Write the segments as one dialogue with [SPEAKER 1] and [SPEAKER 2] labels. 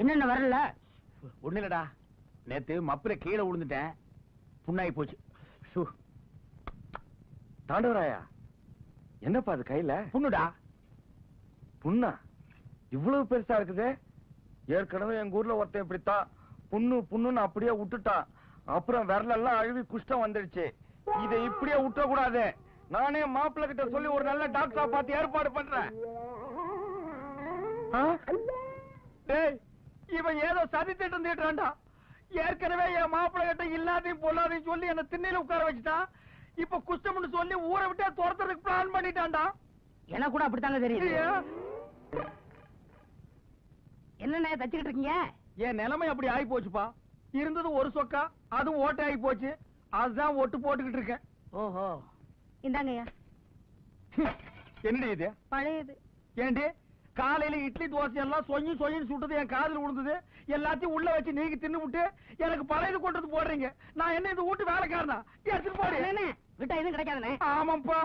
[SPEAKER 1] என்னென்ன வரல?
[SPEAKER 2] ஒண்ணு இல்லடா. நேத்து மப்புல கீழே விழுந்துட்டேன். புண்ணாகி போச்சு.
[SPEAKER 3] தாண்டவராயா? என்னப்பா அது கையில?
[SPEAKER 2] புண்ணுடா.
[SPEAKER 3] புண்ணா? இவ்வளவு பெருசா இருக்குது? ஏற்கனவே எங்க ஊர்ல ஒருத்தன் இப்படித்தான் புண்ணு புண்ணுன்னு அப்படியே விட்டுட்டான் அப்புறம் விரலெல்லாம் அழுவி குஷ்டம் வந்துடுச்சு இதை இப்படியே விட்ட கூடாது நானே மாப்பிள்ளை கிட்ட சொல்லி ஒரு நல்ல டாக்டரா பார்த்து ஏற்பாடு பண்றேன்.
[SPEAKER 2] இவன் ஏதோ சதி திட்டம் தீட்டுறான்டா. ஏற்கனவே என் மாப்பிள்ளை கிட்ட இல்லாதையும் பொல்லாதையும் சொல்லி என்ன திண்ணையில உட்கார வச்சுட்டான் இப்ப குஷ்டம்னு சொல்லி ஊரை விட்டே துரத்துறதுக்கு பிளான் பண்ணிட்டான்டா.
[SPEAKER 1] எனக்கு கூட அப்படித்தாங்க தெரியுது.
[SPEAKER 2] ஏன்?
[SPEAKER 1] என்னண்ணே தச்சுக்கிட்டு இருக்கீங்க?
[SPEAKER 2] என் நிலைமை அப்படி ஆகி போச்சுப்பா. இருந்தது ஒரு சொக்கா அதுவும் ஓட்டை ஆகி போச்சு. அதுதான் ஒட்டு போட்டுக்கிட்டு இருக்கேன்.
[SPEAKER 1] ஓஹோ. இந்தாங்கய்யா.
[SPEAKER 2] என்னடி இது?
[SPEAKER 1] பழையது.
[SPEAKER 2] ஏண்டி காலையில இட்லி தோசை எல்லாம் சொங்கி சொங்கின்னு சுட்டது என் காதுல விழுந்தது எல்லாத்தையும் உள்ள வச்சு நீங்க தின்னு விட்டு எனக்கு பழையது கொண்டு வந்து போடுறீங்க. நான் என்ன இந்த வீட்டு வேலைக்காரனா? எடுத்துட்டு போடு.
[SPEAKER 1] விட்டா எதுவும் கிடைக்காதுண்ணே.
[SPEAKER 2] ஆமாப்பா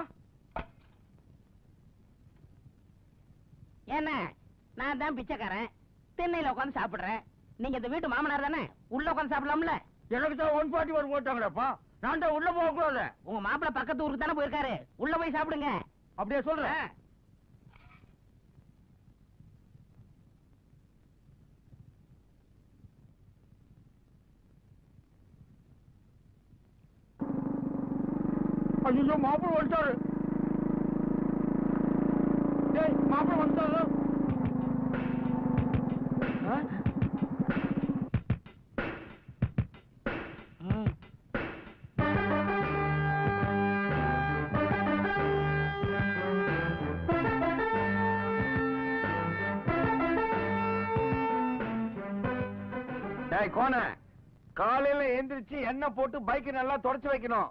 [SPEAKER 1] ஏண்ணே நான் தான் பிச்சைக்காரன். திண்ணையில உட்காந்து சாப்பிடுறேன். நீங்க இந்த வீட்டு மாமனார் தானே? உள்ள உட்காந்து சாப்பிடலாம்ல?
[SPEAKER 2] எனக்கு தான் ஒன் ஃபார்ட்டி ஒன் போட்டாங்களேப்பா நான் தான் உள்ள போக கூடாது
[SPEAKER 1] உங்க மாப்பிள்ளை பக்கத்து ஊருக்கு தானே போயிருக்காரு. உள்ள போய் சாப்பிடுங்க.
[SPEAKER 2] அப்படியே சொல்றேன் ஐயோ மாப்பிள்ள வந்துட்டாரு. டேய் மாப்பிள்ள வந்துட்டாரு.
[SPEAKER 3] கோன காலையில எந்திரிச்சு எண்ணெய் போட்டு பைக் நல்லா தொடச்சு வைக்கணும்.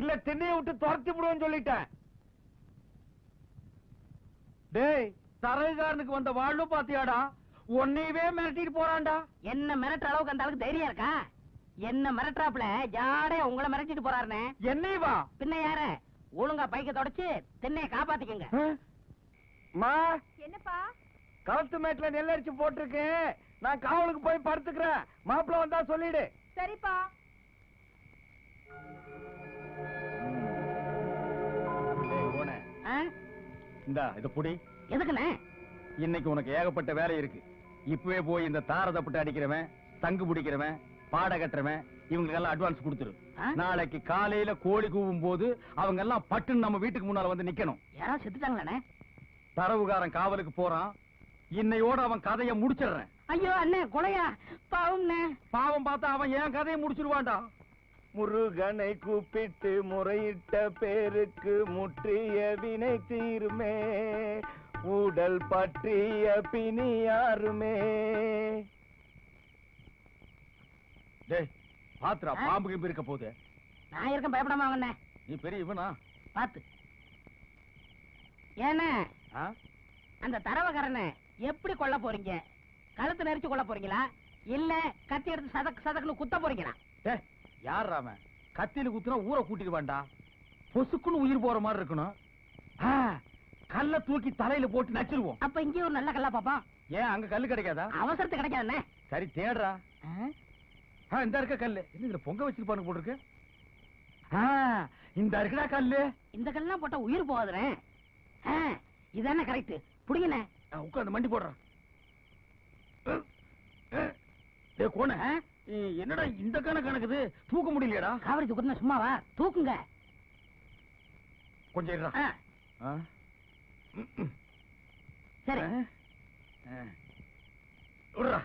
[SPEAKER 3] இல்ல திண்ணைய விட்டு துரத்தி விடுவேன்னு சொல்லிட்டேன்.
[SPEAKER 2] டேய் தரகுகாரனுக்கு வந்த வாழ்வு பாத்தியாடா? உன்னையவே மிரட்டிட்டு போறான்டா.
[SPEAKER 1] என்ன மிரட்டுற அளவுக்கு அந்த அளவுக்கு தைரியம் இருக்கா? என்ன மிரட்டுறாப்புல? ஜாடையா உங்களை மிரட்டிட்டு போறாருண்ணே
[SPEAKER 2] என்னை வா
[SPEAKER 1] பின்ன யார? ஒழுங்கா பைக்க தொடச்சு திண்ணைய காப்பாத்திக்கங்க.
[SPEAKER 3] மா?
[SPEAKER 4] என்னப்பா?
[SPEAKER 3] களத்து மேட்ல நெல்லரிச்சு போட்டிருக்கேன். நான் காவலுக்கு போய் படுத்துக்கிறேன். மாப்பிள்ள வந்தா சொல்லிடு.
[SPEAKER 4] சரிப்பா.
[SPEAKER 2] இந்தா இத புடி.
[SPEAKER 1] எதுக்குண்ணே?
[SPEAKER 2] இன்னைக்கு உனக்கு ஏகப்பட்ட வேலை இருக்கு. இப்பவே போய் இந்த தார தப்பிட்டு அடிக்கிறவன் தங்கு பிடிக்கிறவன் பாட கட்டுறவன் இவங்களுக்கு எல்லாம் அட்வான்ஸ் கொடுத்துரு? நாளைக்கு காலையில கோழி கூவும் போது அவங்க எல்லாம் பட்டுன்னு நம்ம வீட்டுக்கு முன்னால வந்து நிக்கணும்.
[SPEAKER 1] யாராவது செத்துட்டாங்களாண்ணே?
[SPEAKER 2] தரவுகாரன் காவலுக்கு போறான். இன்னையோட அவன் கதையை முடிச்சிடுறேன்.
[SPEAKER 1] ஐயோ அண்ணே கொலையா? பாவம்ண்ணே.
[SPEAKER 2] பாவம் பார்த்தா அவன் என் கதையை முடிச்சிருவான்டா?
[SPEAKER 3] முருகனை கூப்பிட்டு முறையிட்ட பேருக்கு முற்றிய வினை தீருமே. உடல் பற்றிய பிணி யாருமே.
[SPEAKER 2] பாத்துரா? பாம்பு கிம்பு இருக்க போகுது.
[SPEAKER 1] நான் இருக்கேன் பயப்படாம வாங்கண்ணே
[SPEAKER 2] நீ பெரிய இவனா?
[SPEAKER 1] பாத்து. ஏண்ணே
[SPEAKER 2] ஆ?
[SPEAKER 1] அந்த தரவக்காரனை எப்படி கொல்ல போறீங்க? கழுத்து நெரிச்சு கொல்ல போறீங்களா? இல்ல கத்தி எடுத்து சதக் சதக்குன்னு குத்த போறீங்களா?
[SPEAKER 2] யார் அவன் கத்தியில குத்துனா ஊரை கூட்டிட்டு வேண்டா. பொசுக்குன்னு உயிர் போற மாதிரி இருக்கணும். ஆ, கல்ல தூக்கி தலையில போட்டு நச்சிருவோம்.
[SPEAKER 1] அப்ப இங்கே ஒரு நல்ல கல்லா பாப்பா.
[SPEAKER 2] ஏன் அங்க கல்லு கிடைக்காதா?
[SPEAKER 1] அவசரத்துக்கு கிடைக்காதுண்ணே
[SPEAKER 2] சரி தேடுறா. இந்த இருக்க கல்லு. என்ன இதுல பொங்க வச்சிருப்பானு போட்டுருக்கு? இந்த இருக்குடா கல்லு.
[SPEAKER 1] இந்த கல்லாம் போட்டா உயிர் போகாதுண்ணே ஆ, இதானே கரெக்ட் புடிங்கண்ணே
[SPEAKER 2] ஆ, உட்கார்ந்து மண்டி போடுறான் கோண. என்னடா இந்த கண கணக்குது? தூக்க முடியலையடா.
[SPEAKER 1] காவடி தூக்குறதுனா சும்மாவா? தூக்குங்க.
[SPEAKER 2] கொஞ்சம் இருடா.
[SPEAKER 1] சரி.
[SPEAKER 2] விட்றா.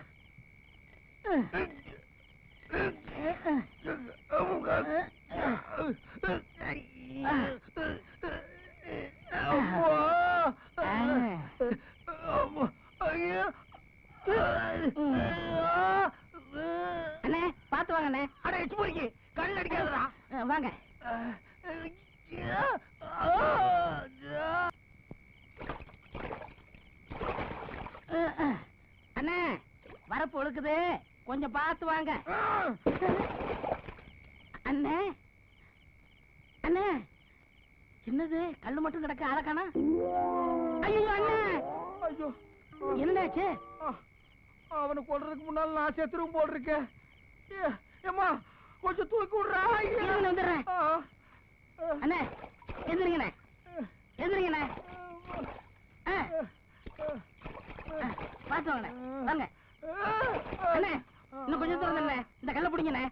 [SPEAKER 1] வாங்கண்ணே
[SPEAKER 2] அட, எச்சு பொறுக்கி. கல் அடிக்காதடா.
[SPEAKER 1] வாங்க. அண்ணே வரப்பு ஒழுக்குது. கொஞ்சம் பார்த்து வாங்க. அண்ணே அண்ணே. என்னது? கல்லு மட்டும் கிடக்கு ஆளக்கானா ஐயோ அண்ணே.
[SPEAKER 2] ஐயோ.
[SPEAKER 1] என்னாச்சு?
[SPEAKER 2] அவனை கொல்றதுக்கு முன்னால நான் செத்துருவும் போட்டிருக்கேன் ஏ- ஏம்மா கொஞ்சம் தூக்கி விடுறா
[SPEAKER 1] இருங்க, வந்துடுறேன். அண்ணே எந்திரிங்கண்ணே எந்திரிங்கண்ணே பார்த்து வாங்கண்ணே வாங்க. அண்ணே இன்னும் கொஞ்சம் தூரம் தானே இந்த கல்ல பிடிங்கண்ணே.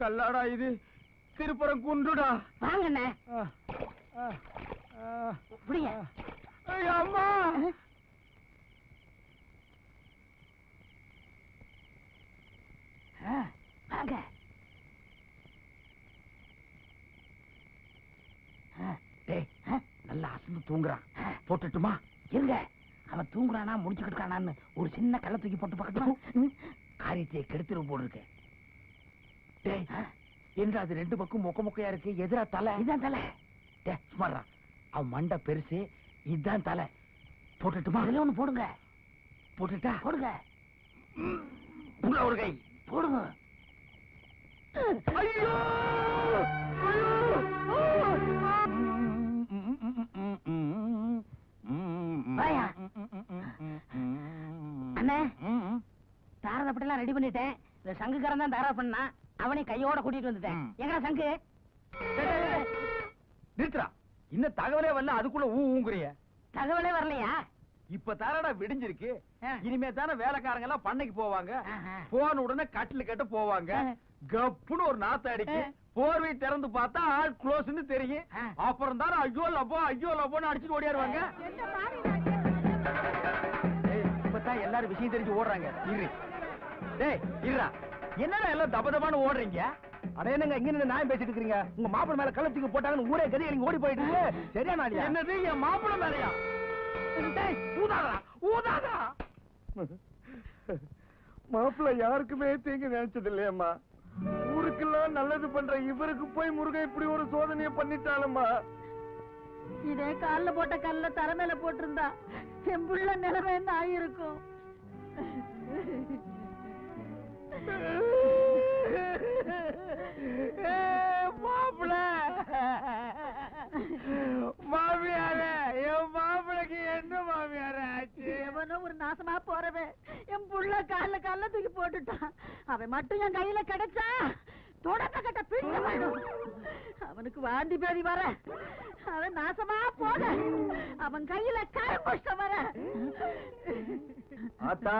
[SPEAKER 2] கல்லாடா இது. திருப்புறம் குண்டுடா
[SPEAKER 1] வாங்கண்ணே. பிடிங்க.
[SPEAKER 2] அம்மா.
[SPEAKER 1] வாங்க.
[SPEAKER 3] அசந்து தூங்குறான். போட்டுட்டுமா?
[SPEAKER 1] இருங்க. அவன் தூங்குறானா முடிச்சுக்கிட்டு இருக்கானான்னு ஒரு சின்ன கல்ல தூக்கி போட்டு பார்க்கட்டுமா
[SPEAKER 3] காரியத்தை கெடுத்துரும் போல இருக்கு. டேய்
[SPEAKER 1] ஆ,
[SPEAKER 3] என்ன அது ரெண்டு பக்கம் மொக்க மொக்கையா இருக்கு? எதிரா தலை?
[SPEAKER 1] இதான் தலை.
[SPEAKER 3] டேய் சுமாரா அவன் மண்டை பெருசு. இதுதான் தலை. போட்டுட்டுமா?
[SPEAKER 1] அதுல ஒண்ணு போடுங்க.
[SPEAKER 3] போட்டுட்டா?
[SPEAKER 1] போடுங்க.
[SPEAKER 3] ஒரு கை.
[SPEAKER 1] போடுங்க.
[SPEAKER 2] ஐயோ!
[SPEAKER 1] அப்படிலாம் ரெடி பண்ணிட்டேன். இந்த சங்குக்காரன் தான் தாரா பண்ணா அவனை கையோட கூட்டிட்டு வந்துட்டேன். எங்கடா சங்கு?
[SPEAKER 2] நிறுத்துறா இன்னும் தகவலே வரல அதுக்குள்ள ஊ ஊங்குறிய.
[SPEAKER 1] தகவலே வரலையா?
[SPEAKER 2] இப்ப தானடா விடிஞ்சிருக்கு. இனிமே தானே வேலைக்காரங்க எல்லாம் பண்ணைக்கு போவாங்க. போன உடனே கட்டில் கட்ட போவாங்க. கப்புன்னு ஒரு நாத்த அடிக்கு. போர்வை திறந்து பார்த்தா ஆள் க்ளோஸ்னு தெரியும். அப்புறம் தானே ஐயோ லப்போ ஐயோ லப்போன்னு அடிச்சுட்டு ஓடியாருவாங்க. இப்பதான் எல்லாரும் விஷயம் தெரிஞ்சு ஓடுறாங்க. இரு. டேய் இருடா. என்னடா எல்லாம் தப தபான்னு ஓடுறீங்க?
[SPEAKER 3] அட என்னங்க இங்க நின்னு நியாயம் பேசிட்டு இருக்கீங்க உங்க மாப்பிள்ளை மேல கள்ளத்துக்கு போட்டாங்கன்னு ஊரே கதி நீங்க ஓடி போயிட்டு. சரியா நாடியா?
[SPEAKER 2] என்னது என் மாப்பிள்ளை மேலையா? டேய், ஊதாதடா ஊதாதா
[SPEAKER 3] மாப்பிள்ளை யாருக்குமே தீங்கு நினைச்சது இல்லையம்மா ஊருக்கெல்லாம் நல்லது பண்ற இவருக்கு போய் முருகன் இப்படி ஒரு சோதனையை பண்ணிட்டாலம்மா.
[SPEAKER 4] இதே கால்ல போட்ட கல்ல தர மேல போட்டிருந்தா என் புள்ள நிலைமை என்ன ஆயிருக்கும்?
[SPEAKER 2] மாப்பிள்ள மாமியார என் மாப்பிளைக்கு என்ன மாமியார ஆச்சு?
[SPEAKER 4] எவனோ ஒரு நாசமா போறவன். என் புள்ள கால்ல கல்ல தூக்கி போட்டுட்டான். அவன் மட்டும் என் கையில கிடைச்சா தொடக்க கட்ட வேணும் அவனுக்கு வாந்தி பேதி வர. அவன் நாசமா போக. அவன் கையில கரும்புஷ்டம் வர.
[SPEAKER 3] ஆத்தா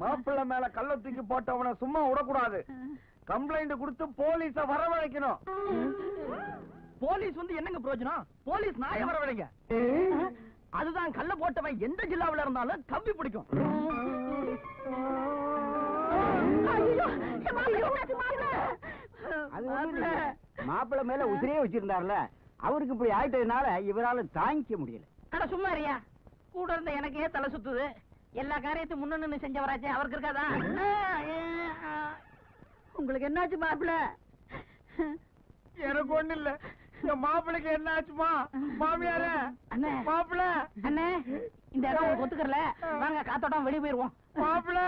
[SPEAKER 3] மாப்பிள்ளை மேல கள்ள தூக்கி போட்டவன சும்மா விடக்கூடாது. கம்ப்ளைண்ட் கொடுத்து போலீஸ வரவழைக்கணும்.
[SPEAKER 2] போலீஸ் வந்து என்னங்க பிரயோஜனம்? போலீஸ் நாய வர விடுங்க அதுதான் கள்ள போட்டவன் எந்த ஜில்லாவுல இருந்தாலும் கம்பி பிடிக்கும்.
[SPEAKER 4] மாப்பிள்ளை
[SPEAKER 5] மேல உசிரியே வச்சிருந்தார்ல அவருக்கு இப்படி ஆயிட்டதுனால இவரால தாங்கிக்க முடியல.
[SPEAKER 1] அட சும்மா இருயா கூட இருந்த எனக்கே தலை சுத்துது. எல்லா காரியத்தையும் முன்ன நின்னு செஞ்சவராச்சே அவருக்கு இருக்காதா.
[SPEAKER 4] உங்களுக்கு என்னாச்சு மாப்பிள்ளை?
[SPEAKER 2] எனக்கு ஒண்ணு இல்ல. என் மாப்பிளைக்கு என்ன ஆச்சுமா? மாமியார
[SPEAKER 1] அண்ணே.
[SPEAKER 2] மாப்பிள்ள.
[SPEAKER 1] அண்ணே இந்த இடம் ஒத்துக்கறல. வாங்க காத்தோட்டம் வெளியே போயிருவோம்.
[SPEAKER 2] மாப்பிள்ள.